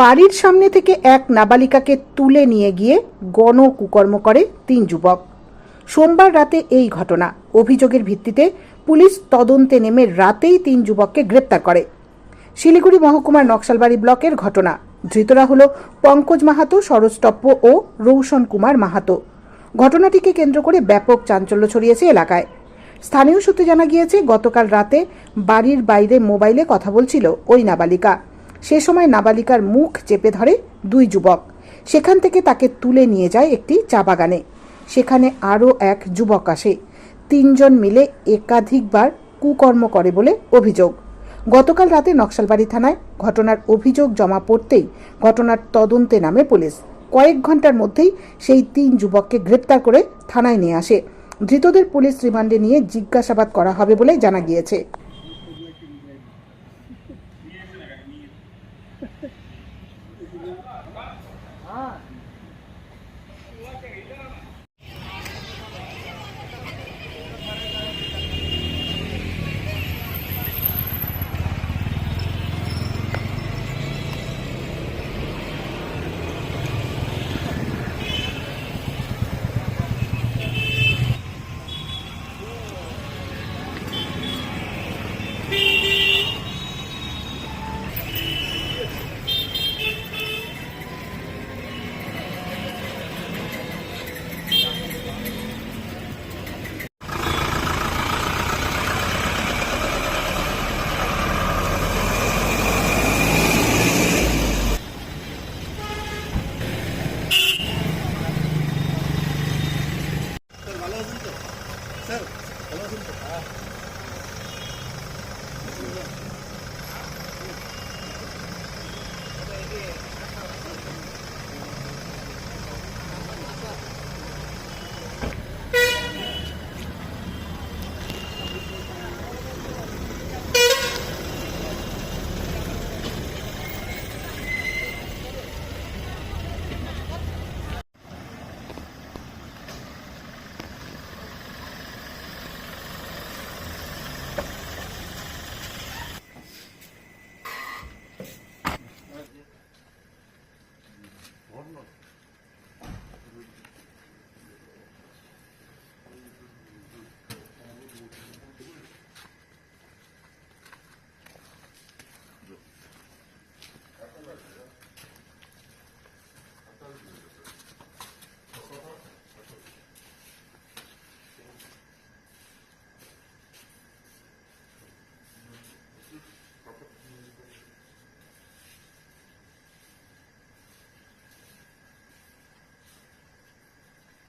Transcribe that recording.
বাড়ির সামনে থেকে এক নাবালিকাকে তুলে নিয়ে গিয়ে গণ কুকর্ম করে তিন যুবক। সোমবার রাতে এই ঘটনা। অভিযোগের ভিত্তিতে পুলিশ তদন্তে নেমে রাতেই তিন যুবককে গ্রেপ্তার করে। শিলিগুড়ি মহকুমার নকশালবাড়ি ব্লকের ঘটনা। ধৃতরা হল পঙ্কজ মাহাতো, সরোজ টপ্প ও রৌশন কুমার মাহাতো। ঘটনাটিকে কেন্দ্র করে ব্যাপক চাঞ্চল্য ছড়িয়েছে এলাকায়। স্থানীয় সূত্রে জানা গিয়েছে, গতকাল রাতে বাড়ির বাইরে মোবাইলে কথা বলছিল ওই নাবালিকা। সে সময় নাবালিকার মুখ চেপে ধরে দুই যুবক। সেখান থেকে তাকে তুলে নিয়ে যায় একটি চা বাগানে। সেখানে আরও এক যুবক আসে। তিনজন মিলে একাধিকবার কুকর্ম করে বলে অভিযোগ। গতকাল রাতে নকশালবাড়ি থানায় ঘটনার অভিযোগ জমা পড়তেই ঘটনার তদন্তে নামে পুলিশ। কয়েক ঘণ্টার মধ্যেই সেই তিন যুবককে গ্রেপ্তার করে থানায় নিয়ে আসে। ধৃতদের পুলিশ রিমান্ডে নিয়ে জিজ্ঞাসাবাদ করা হবে বলে জানা গিয়েছে। Ha ha ha.